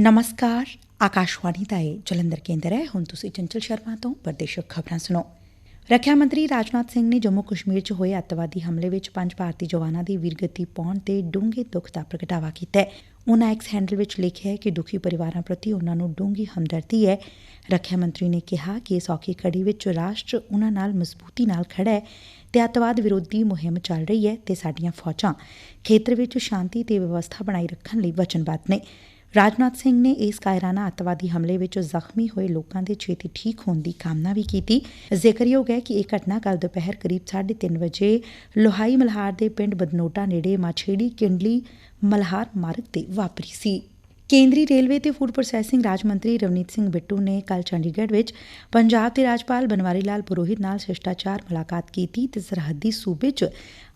ਨਮਸਕਾਰ ਆਕਾਸ਼ਵਾਣੀ ਦਾ ਇਹ ਜਲੰਧਰ ਕੇਂਦਰ ਹੈ ਹੁਣ ਤੁਸੀਂ ਚੰਚਲ ਸ਼ਰਮਾ ਤੋਂ ਪ੍ਰਦੇਸ਼ਕ ਖਬਰਾਂ ਸੁਣੋ ਰੱਖਿਆ ਮੰਤਰੀ ਰਾਜਨਾਥ ਸਿੰਘ ਨੇ ਜੰਮੂ ਕਸ਼ਮੀਰ 'ਚ ਹੋਏ ਅੱਤਵਾਦੀ ਹਮਲੇ ਵਿੱਚ ਪੰਜ ਭਾਰਤੀ ਜਵਾਨਾਂ ਦੀ ਵੀਰਗਤੀ ਪਾਉਣ ਤੇ ਡੂੰਘੇ ਦੁੱਖ ਦਾ ਪ੍ਰਗਟਾਵਾ ਕੀਤਾ ਹੈ ਉਨ੍ਹਾਂ ਐਕਸ ਹੈਂਡਲ ਵਿੱਚ ਲਿਖਿਆ ਹੈ ਕਿ ਦੁਖੀ ਪਰਿਵਾਰਾਂ ਪ੍ਰਤੀ ਉਨ੍ਹਾਂ ਨੂੰ ਡੂੰਘੀ ਹਮਦਰਦੀ ਹੈ ਰੱਖਿਆ ਮੰਤਰੀ ਨੇ ਕਿਹਾ ਕਿ ਇਸ ਔਖੀ ਘੜੀ ਵਿੱਚ ਰਾਸ਼ਟਰ ਉਨ੍ਹਾਂ ਨਾਲ ਮਜ਼ਬੂਤੀ ਨਾਲ ਖੜਾ ਹੈ ਤੇ ਅੱਤਵਾਦ ਵਿਰੋਧੀ ਮੁਹਿੰਮ ਚੱਲ ਰਹੀ ਹੈ ਤੇ ਸਾਡੀਆਂ ਫੌਜਾਂ ਖੇਤਰ ਵਿੱਚ ਸ਼ਾਂਤੀ ਤੇ ਵਿਵਸਥਾ ਬਣਾਈ ਰੱਖਣ ਲਈ ਵਚਨਬੱਧ ਨੇ ਰਾਜਨਾਥ ਸਿੰਘ ਨੇ ਇਸ ਕਾਇਰਾਨਾ ਅੱਤਵਾਦੀ ਹਮਲੇ ਵਿੱਚ ਜ਼ਖਮੀ ਹੋਏ ਲੋਕਾਂ ਦੇ ਛੇਤੀ ਠੀਕ ਹੋਣ ਦੀ ਕਾਮਨਾ ਵੀ ਕੀਤੀ। ਜ਼ਿਕਰਯੋਗ ਹੈ ਕਿ ਇਹ ਘਟਨਾ ਕੱਲ ਦੁਪਹਿਰ ਕਰੀਬ 3:30 ਵਜੇ ਲੋਹਾਈ ਮਲਹਾਰ ਦੇ ਪਿੰਡ ਬਦਨੋਟਾ ਨੇੜੇ ਮਾਛੇੜੀ ਕਿੰਡਲੀ ਮਲਹਾਰ ਮਾਰਗ ਤੇ ਵਾਪਰੀ ਸੀ। ਕੇਂਦਰੀ ਰੇਲਵੇ ਤੇ ਫੂਡ ਪ੍ਰੋਸੈਸਿੰਗ ਰਾਜ ਮੰਤਰੀ ਰਵਨੀਤ ਸਿੰਘ ਬਿੱਟੂ ਨੇ ਕੱਲ ਚੰਡੀਗੜ੍ਹ ਵਿੱਚ ਪੰਜਾਬ ਦੇ ਰਾਜਪਾਲ ਬਨਵਾਰੀ ਲਾਲ ਪੁਰੋਹਿਤ ਨਾਲ ਸ਼ਿਸ਼ਟਾਚਾਰ ਮੁਲਾਕਾਤ ਕੀਤੀ ਤੇ ਸਰਹੱਦੀ ਸੂਬੇ 'ਚ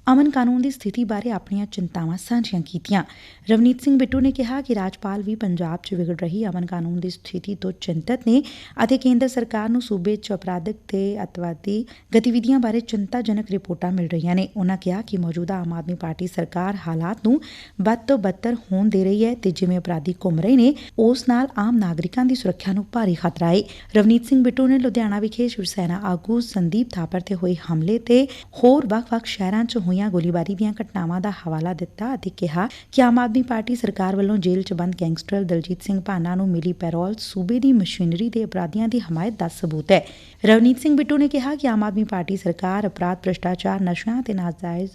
ਅਮਨ ਕਾਨੂੰਨ ਦੀ ਸਥਿਤੀ ਬਾਰੇ ਆਪਣੀਆਂ ਚਿੰਤਾਵਾਂ ਸਾਂਝੀਆਂ ਕੀਤੀਆਂ। ਰਵਨੀਤ ਸਿੰਘ ਬਿੱਟੂ ਨੇ ਕਿਹਾ ਕਿ ਰਾਜਪਾਲ ਵੀ ਪੰਜਾਬ 'ਚ ਵਿਗੜ ਰਹੀ ਅਮਨ ਕਾਨੂੰਨ ਦੀ ਸਥਿਤੀ ਤੋਂ ਚਿੰਤਤ ਨੇ ਅਤੇ ਕੇਂਦਰ ਸਰਕਾਰ ਨੂੰ ਸੂਬੇ 'ਚ ਅਪਰਾਧਿਕ ਤੇ ਅਤਵਾਦੀ ਗਤੀਵਿਧੀਆਂ ਬਾਰੇ ਚਿੰਤਾਜਨਕ ਰਿਪੋਰਟਾਂ ਮਿਲ ਰਹੀਆਂ ਨੇ। ਉਨ੍ਹਾਂ ਕਿਹਾ ਕਿ ਮੌਜੂਦਾ ਆਮ ਆਦਮੀ ਪਾਰਟੀ ਸਰਕਾਰ ਹਾਲਾਤ ਨੂੰ ਵੱਧ ਤੋਂ ਬੱਤਰ ਹੋਣ ਦੇ ਰਹੀ ਹੈ ਤੇ ਜਿਵੇਂ ਅਪਰਾਧੀ ਘੁੰਮ ਰਹੇ ਨੇ, ਉਸ ਨਾਲ ਆਮ ਨਾਗਰਿਕਾਂ ਦੀ ਸੁਰੱਖਿਆ ਨੂੰ ਭਾਰੀ ਖਤਰਾ ਹੈ। ਰਵਨੀਤ ਸਿੰਘ ਬਿੱਟੂ ਨੇ ਲੁਧਿਆਣਾ ਵਿਖੇ ਸ਼ਿਵ ਸੈਨਾ ਆਗੂ ਸੰਦੀਪ ਥਾਪਰ ਤੇ ਹੋਏ ਹਮਲੇ ਤੇ ਹੋਰ ਵੱਖ-ਵੱਖ ਸ਼ਹਿਰਾਂ 'ਚ ਹੋਈਆਂ ਗੋਲੀਬਾਰੀ ਦੀਆਂ ਘਟਨਾਵਾਂ ਦਾ ਹਵਾਲਾ ਦਿੱਤਾ ਅਤੇ ਕਿਹਾ ਕਿ ਆਮ ਆਦਮੀ ਪਾਰਟੀ ਸਰਕਾਰ ਵੱਲੋਂ ਜੇਲ੍ਹ 'ਚ ਬੰਦ ਗੈਂਗਸਟਰ ਦਲਜੀਤ ਸਿੰਘ ਭਾਨਾ ਨੂੰ ਮਿਲੀ ਪੈਰੋਲ ਸੂਬੇ ਦੀ ਮਸ਼ੀਨਰੀ ਦੇ ਅਪਰਾਧੀਆਂ ਦੀ ਹਮਾਇਤ ਦਾ ਸਬੂਤ ਹੈ। ਰਵਨੀਤ ਸਿੰਘ ਬਿੱਟੂ ਨੇ ਕਿਹਾ ਕਿ ਆਮ ਆਦਮੀ ਪਾਰਟੀ ਸਰਕਾਰ, ਅਪਰਾਧ, ਭ੍ਰਿਸ਼ਟਾਚਾਰ, ਨਸ਼ਿਆਂ ਤੇ ਨਾਜਾਇਜ਼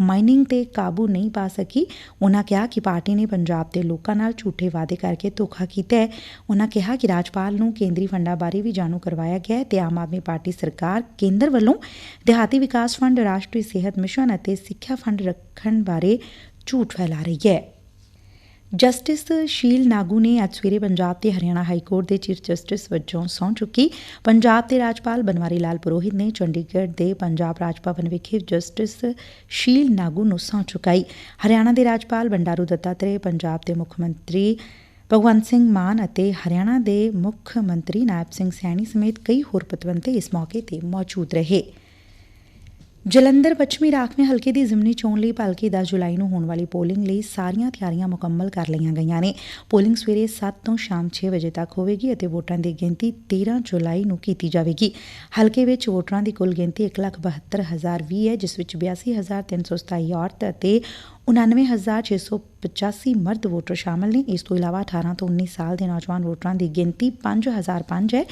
ਮਾਈਨਿੰਗ ਤੇ ਕਾਬੂ ਨਹੀਂ ਪਾ ਸਕੀ। ਉਨ੍ਹਾਂ ਕਿਹਾ ਕਿ ਪਾਰਟੀ ਨੇ ਪੰਜਾਬ ਦੇ ਲੋਕਾਂ ਨਾਲ ਝੂਠੇ ਵਾਅਦੇ ਕਰਕੇ ਧੋਖਾ ਕੀਤਾ ਹੈ। ਉਨ੍ਹਾਂ ਕਿਹਾ ਕਿ ਰਾਜਪਾਲ ਨੂੰ ਕੇਂਦਰੀ ਫੰਡਾਂ ਬਾਰੇ ਵੀ ਜਾਣੂ ਕਰਵਾਇਆ ਗਿਆ ਹੈ ਤੇ ਆਮ ਆਦਮੀ ਪਾਰਟੀ ਸਰਕਾਰ ਕੇਂਦਰ ਵੱਲੋਂ ਦਿਹਾਤੀ ਵਿਕਾਸ ਫੰਡ, ਰਾਸ਼ਟਰੀ ਸਿਹਤ ਮਿਸ਼ਨ ਅਤੇ ਸਿੱਖਿਆ ਫੰਡ ਰੱਖਣ ਬਾਰੇ ਝੂਠ ਫੈਲਾ ਰਹੀ ਹੈ। ਜਸਟਿਸ ਸ਼ੀਲ ਨਾਗੂ ਨੇ ਅੱਜ ਸਵੇਰੇ ਪੰਜਾਬ ਤੇ ਹਰਿਆਣਾ ਹਾਈ ਕੋਰਟ ਦੇ ਚੀਫ ਜਸਟਿਸ ਵਜੋਂ ਸਹੁੰ ਚੁੱਕੀ। ਪੰਜਾਬ ਦੇ ਰਾਜਪਾਲ ਬਨਵਾਰੀ ਲਾਲ ਪੁਰੋਹਿਤ ਨੇ ਚੰਡੀਗੜ੍ਹ ਦੇ ਪੰਜਾਬ ਰਾਜ ਭਵਨ ਵਿਖੇ ਜਸਟਿਸ ਸ਼ੀਲ ਨਾਗੂ ਨੂੰ ਸਹੁੰ ਚੁਕਾਈ। ਹਰਿਆਣਾ ਦੇ ਰਾਜਪਾਲ ਬੰਡਾਰੂ ਦੱਤਾਤਰੇ ਪੰਜਾਬ ਦੇ ਮੁੱਖ ਮੰਤਰੀ ਭਗਵੰਤ ਸਿੰਘ ਮਾਨ ਅਤੇ ਹਰਿਆਣਾ ਦੇ ਮੁੱਖ ਮੰਤਰੀ ਨਾਇਬ ਸਿੰਘ ਸੈਣੀ ਸਮੇਤ ਕਈ ਹੋਰ ਪਤਵੰਤੇ ਇਸ ਮੌਕੇ ਤੇ ਮੌਜੂਦ ਰਹੇ। ਜਲੰਧਰ ਪੱਛਮੀ ਰਾਖਵੇਂ ਹਲਕੇ ਦੀ ਜ਼ਿਮਨੀ ਚੋਣ ਲਈ ਭਲਕੇ 10 ਜੁਲਾਈ ਨੂੰ ਹੋਣ ਵਾਲੀ ਪੋਲਿੰਗ ਲਈ ਸਾਰੀਆਂ ਤਿਆਰੀਆਂ ਮੁਕੰਮਲ ਕਰ ਲਈਆਂ ਗਈਆਂ ਨੇ। ਪੋਲਿੰਗ ਸਵੇਰੇ 7 ਤੋਂ ਸ਼ਾਮ 6 ਵਜੇ ਤੱਕ ਹੋਵੇਗੀ ਅਤੇ ਵੋਟਾਂ ਦੀ ਗਿਣਤੀ 13 ਜੁਲਾਈ ਨੂੰ ਕੀਤੀ ਜਾਵੇਗੀ। ਹਲਕੇ ਵਿੱਚ ਵੋਟਰਾਂ ਦੀ ਕੁੱਲ ਗਿਣਤੀ 1,72,020 ਹੈ ਜਿਸ ਵਿੱਚ 82,327 ਔਰਤ ਅਤੇ 99685 ਮਰਦ ਵੋਟਰ ਸ਼ਾਮਲ ਨੇ। ਇਸ ਤੋਂ ਇਲਾਵਾ 18 ਤੋਂ 19 ਸਾਲ ਦੇ ਨੌਜਵਾਨ ਵੋਟਰਾਂ ਦੀ ਗਿਣਤੀ 5005 ਹੈ।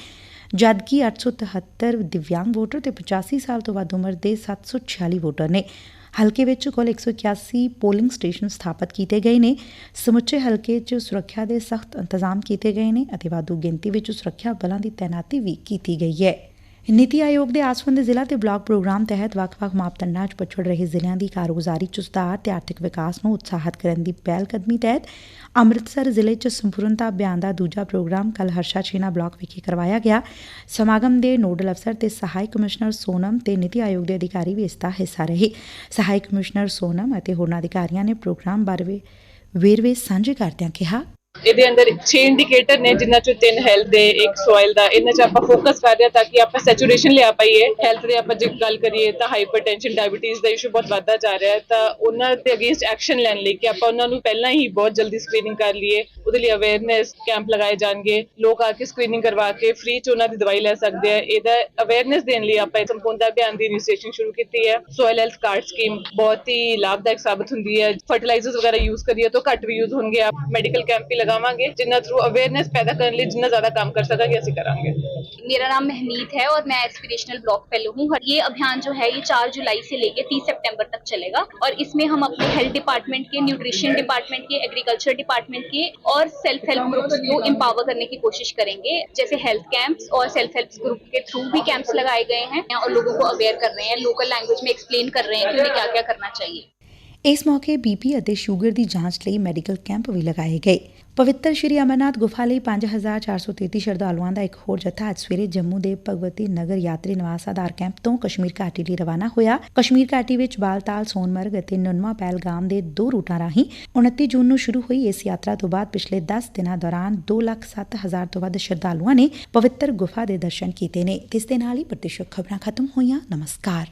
ਜਦਕਿ 873 ਦਿਵਿਆਂਗ ਵੋਟਰ ਤੇ 85 ਸਾਲ ਤੋਂ ਵੱਧ ਉਮਰ ਦੇ 746 ਵੋਟਰ ਨੇ। ਹਲਕੇ ਵਿੱਚ ਕੁੱਲ 181 ਪੋਲਿੰਗ ਸਟੇਸ਼ਨ ਸਥਾਪਿਤ ਕੀਤੇ ਗਏ ਨੇ। ਸਮੁੱਚੇ ਹਲਕੇ 'ਚ ਸੁਰੱਖਿਆ ਦੇ ਸਖਤ ਇੰਤਜ਼ਾਮ ਕੀਤੇ ਗਏ ਨੇ ਅਤੇ ਵਾਧੂ ਗਿਣਤੀ ਵਿੱਚ ਸੁਰੱਖਿਆ ਬਲਾਂ ਦੀ ਤਾਇਨਾਤੀ ਵੀ ਕੀਤੀ ਗਈ ਹੈ। ਨੀਤੀ ਆਯੋਗ ਦੇ ਆਸਵੰਦ ਜ਼ਿਲ੍ਹਾ ਤੇ ਬਲਾਕ ਪ੍ਰੋਗਰਾਮ ਤਹਿਤ ਵੱਖ-ਵੱਖ ਮਾਪਦੰਡਾਂ 'ਚ ਪਛੜ ਰਹੇ ਜ਼ਿਲ੍ਹਿਆਂ ਦੀ ਕਾਰਗੁਜ਼ਾਰੀ 'ਚ ਸੁਧਾਰ ਤੇ ਆਰਥਿਕ ਵਿਕਾਸ ਨੂੰ ਉਤਸ਼ਾਹਿਤ ਕਰਨ ਦੀ ਪਹਿਲ ਕਦਮੀ ਤਹਿਤ ਅੰਮ੍ਰਿਤਸਰ ਜ਼ਿਲ੍ਹੇ 'ਚ ਸੰਪੂਰਨਤਾ ਅਭਿਆਨ ਦਾ ਦੂਜਾ ਪ੍ਰੋਗਰਾਮ ਕੱਲ ਹਰਸ਼ਾ ਛੀਨਾ ਬਲਾਕ ਵਿਖੇ ਕਰਵਾਇਆ ਗਿਆ। ਸਮਾਗਮ ਦੇ ਨੋਡਲ ਅਫਸਰ ਤੇ ਸਹਾਇਕ ਕਮਿਸ਼ਨਰ ਸੋਨਮ ਤੇ ਨੀਤੀ ਆਯੋਗ ਦੇ ਅਧਿਕਾਰੀ ਵੀ ਇਸ ਦਾ ਹਿੱਸਾ ਰਹੇ। ਸਹਾਇਕ ਕਮਿਸ਼ਨਰ ਸੋਨਮ ਅਤੇ ਹੋਰਨਾਂ ਅਧਿਕਾਰੀਆਂ ਨੇ ਪ੍ਰੋਗਰਾਮ ਬਾਰੇ ਵੇਰਵੇ ਸਾਂਝੇ ਕਰਦਿਆਂ ਕਿਹਾ ਇਹਦੇ ਅੰਦਰ 6 ਇੰਡੀਕੇਟਰ ਨੇ ਜਿਨ੍ਹਾਂ ਚੋਂ ਤਿੰਨ ਹੈਲਥ ਦੇ, ਇੱਕ ਸੋਇਲ ਦਾ, ਇਹਨਾਂ 'ਚ ਆਪਾਂ ਫੋਕਸ ਕਰ ਰਹੇ ਹਾਂ ਤਾਂ ਕਿ ਆਪਾਂ ਸੈਚੂਰੇਸ਼ਨ ਲਿਆ ਪਾਈਏ। ਹੈਲਥ ਦੇ ਆਪਾਂ ਜੇ ਗੱਲ ਕਰੀਏ ਤਾਂ ਹਾਈਪਰਟੈਂਸ਼ਨ ਡਾਇਬੀਟੀਜ਼ ਦਾ ਇਸ਼ੂ ਬਹੁਤ ਵੱਧਦਾ ਜਾ ਰਿਹਾ ਹੈ। ਤਾਂ ਉਹਨਾਂ ਦੇ ਅਗੇਂਸਟ ਐਕਸ਼ਨ ਲੈਣ ਲਈ ਕਿ ਆਪਾਂ ਉਹਨਾਂ ਨੂੰ ਪਹਿਲਾਂ ਹੀ ਬਹੁਤ ਜਲਦੀ ਸਕਰੀਨਿੰਗ ਕਰ ਲਈਏ। ਉਹਦੇ ਲਈ ਅਵੇਅਰਨੈਸ ਕੈਂਪ ਲਗਾਏ ਜਾਣਗੇ। ਲੋਕ ਆ ਕੇ ਸਕਰੀਨਿੰਗ ਕਰਵਾ ਕੇ ਫ੍ਰੀ ਚ ਉਹਨਾਂ ਦੀ ਦਵਾਈ ਲੈ ਸਕਦੇ ਆ। ਇਹਦਾ ਅਵੇਅਰਨੈਸ ਦੇਣ ਲਈ ਆਪਾਂ ਇਹ ਸੰਪੂਰਨਤਾ ਅਭਿਆਨ ਦੀ ਇਨੀਸ਼ੀਏਸ਼ਨ ਸ਼ੁਰੂ ਕੀਤੀ ਹੈ। ਸੋਇਲ ਹੈਲਥ ਕਾਰਡ ਸਕੀਮ ਬਹੁਤ ਹੀ ਲਾਭਦਾਇਕ ਸਾਬਤ ਹੁੰਦੀ ਹੈ। ਫਰਟੀਲਾਈਜ਼ਰਸ ਵਗੈਰਾ ਯੂਜ਼ ਕਰੀਏ ਤਾਂ ਘੱਟ ਵੀ ਯੂਜ਼ ਹੋਣਗੇ। ਆਪ ਮੈਡੀਕਲ ਕੈਂਪ ਵੀ ਲਗਾ ਲਗਾਵਾਂਗੇ ਜਿੰਨਾ ਥਰੂ ਅਵੇਅਰਨੈਸ ਪੈਦਾ ਕਰਨ ਲਈ ਜਿੰਨਾ ਜ਼ਿਆਦਾ ਕੰਮ ਕਰ ਸਕਾਂਗੇ ਅਸੀਂ ਕਰਾਂਗੇ मेरा नाम महनीत है और मैं एस्पिरेशनल ब्लॉक फेलो हूँ और ये अभियान जो है ये 4 जुलाई से लेके 30 सितंबर तक चलेगा और इसमें हम अपने हेल्थ डिपार्टमेंट के न्यूट्रिशन डिपार्टमेंट के एग्रीकल्चर डिपार्टमेंट के और सेल्फ हेल्प ग्रुप्स को एम्पावर करने की कोशिश करेंगे जैसे हेल्थ कैंप्स और सेल्फ हेल्प ग्रुप के थ्रू भी कैंप्स लगाए गए हैं और लोगों को अवेयर कर रहे हैं लोकल लैंग्वेज में एक्सप्लेन कर रहे हैं कि उन्हें क्या क्या करना चाहिए ਇਸ ਮੌਕੇ ਬੀਪੀ ਅਤੇ ਸ਼ੂਗਰ ਦੀ ਜਾਂਚ ਲਈ ਮੈਡੀਕਲ ਕੈਂਪ ਵੀ ਲਗਾਏ ਗਏ ਪਵਿੱਤਰ ਸ਼੍ਰੀ ਅਮਰਨਾਥ ਗੁਫਾ ਲਈ 5433 ਸ਼ਰਧਾਲੂਆਂ ਦਾ ਇੱਕ ਹੋਰ ਜੱਥਾ ਅੱਜ ਸਵੇਰੇ ਜੰਮੂ ਦੇ ਭਗਵਤੀ ਨਗਰ ਯਾਤਰੀ ਨਿਵਾਸ ਆਧਾਰ ਕੈਂਪ ਤੋਂ ਕਸ਼ਮੀਰ ਘਾਟੀ ਲਈ ਰਵਾਨਾ ਹੋਇਆ। ਕਸ਼ਮੀਰ ਘਾਟੀ ਵਿੱਚ ਬਾਲਤਾਲ ਸੋਨਮਰਗ ਅਤੇ ਨੁਨਮਾ ਪਹਿਲਗਾਮ ਦੇ ਦੋ ਰੂਟਾਂ ਰਾਹੀਂ 29 ਜੂਨ ਨੂੰ ਸ਼ੁਰੂ ਹੋਈ ਇਸ ਯਾਤਰਾ ਤੋਂ ਬਾਅਦ ਪਿਛਲੇ 10 ਦਿਨਾਂ ਦੌਰਾਨ 2,07,000 ਤੋਂ ਵੱਧ ਸ਼ਰਧਾਲੂਆਂ ਨੇ ਪਵਿੱਤਰ ਗੁਫਾ ਦੇ ਦਰਸ਼ਨ ਕੀਤੇ ਨੇ। ਇਸ ਦੇ ਨਾਲ ਹੀ ਪ੍ਰਤੀਸ਼ਤ ਖਬਰਾਂ ਖਤਮ ਹੋਈਆਂ। ਨਮਸਕਾਰ।